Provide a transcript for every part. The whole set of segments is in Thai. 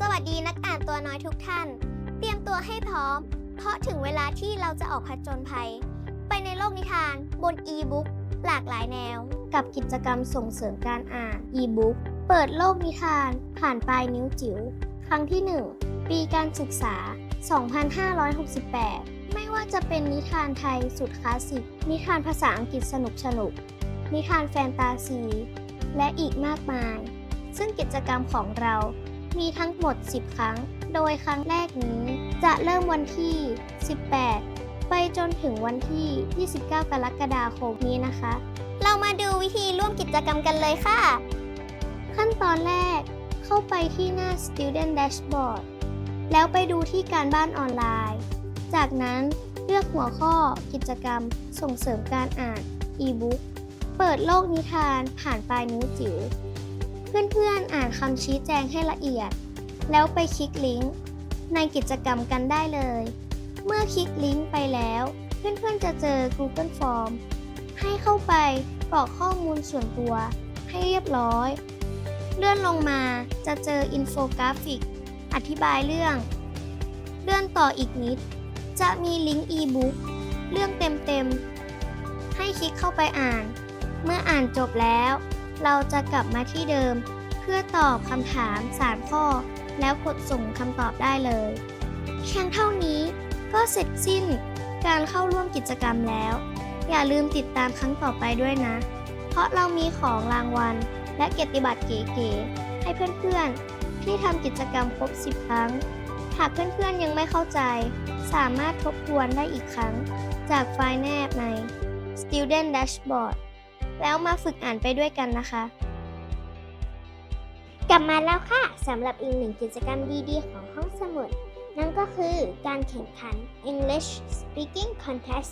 สวัสดีนักอ่านตัวน้อยทุกท่าน เตรียมตัวให้พร้อม เพราะถึงเวลาที่เราจะออกผจญภัย ไปในโลกนิทานบนอีบุ๊กหลากหลายแนว กับกิจกรรมส่งเสริมการอ่านอีบุ๊กเปิดโลกนิทาน ผ่านปลายนิ้วจิ๋วครั้งที่ 1 ปีการศึกษา 2568 ไม่ว่าจะเป็นนิทานไทยสุดคลาสสิก นิทานภาษาอังกฤษสนุกสนุก นิทานแฟนตาซี และอีกมากมาย ซึ่งกิจกรรมของเรา มีทั้งหมด 10 ครั้ง โดยครั้งแรกนี้ จะเริ่มวันที่ 18 ไปจนถึงวันที่ 29 กรกฎาคมนี้นะคะ เรามาดูวิธีร่วมกิจกรรมกันเลยค่ะ ขั้นตอนแรกเข้าไปที่หน้า Student Dashboard แล้วไปดูที่การบ้านออนไลน์ จากนั้นเลือกหัวข้อกิจกรรมส่งเสริมการอ่าน e-book เปิดโลกนิทานผ่านปลายนิ้วจิ๋ว เพื่อนๆ อ่านคำชี้แจงให้ละเอียด แล้วไปคลิกลิงก์ในกิจกรรมกันได้เลย เมื่อคลิกลิงก์ไปแล้ว เพื่อนๆ จะเจอ Google Form ให้เข้าไปกรอกข้อมูลส่วนตัวให้เรียบร้อย เลื่อนลงมาจะเจออินโฟกราฟิก อธิบายเรื่อง เลื่อนต่ออีกนิด จะมีลิงก์ e-book เรื่องเต็มๆ ให้คลิกเข้าไปอ่าน เมื่ออ่านจบแล้ว เราจะกลับมาที่เดิม เพื่อตอบคำถาม 3 ข้อ แล้วกดส่งคำตอบได้เลยเพียงเท่านี้ก็เสร็จสิ้นการเข้าร่วมกิจกรรมแล้ว อย่าลืมติดตามครั้งต่อไปด้วยนะ เพราะเรามีของรางวัล และเกียรติบัตรเก๋ๆให้เพื่อนๆ ที่ทำกิจกรรมครบ 10 ครั้ง หากเพื่อนๆยังไม่เข้าใจ สามารถทบทวนได้อีกครั้ง จากไฟล์แนบใน Student Dashboard แล้วมาฝึกอ่านไปด้วยกันนะคะ กลับมาแล้วค่ะสำหรับอีกหนึ่งกิจกรรมดีๆ ของห้องสมุด นั่นก็คือการแข่งขัน English Speaking Contest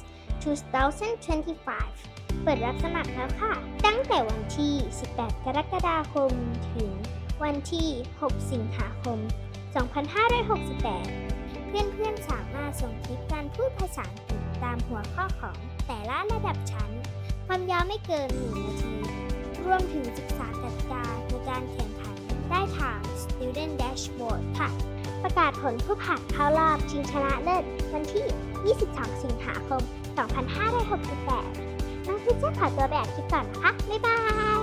2025 เปิดรับสมัครแล้วค่ะ ตั้งแต่วันที่ 18 กรกฎาคม ถึงวันที่ 6 สิงหาคม 2568 เพื่อนๆ สามารถส่งคลิปการพูดภาษาอังกฤษตามหัวข้อของแต่ละระดับชั้น ความยาวไม่เกิน 1 นาที รวมถึงศึกษากติกาในการแข่งขันได้ทาง Student Dashboard ค่ะ ประกาศผลผู้ผ่านเข้ารอบชิงชนะเลิศวันที่ 22 สิงหาคม 2568 น้องพิชจะขอตัวแบบคลิปก่อนนะคะ บ๊ายบาย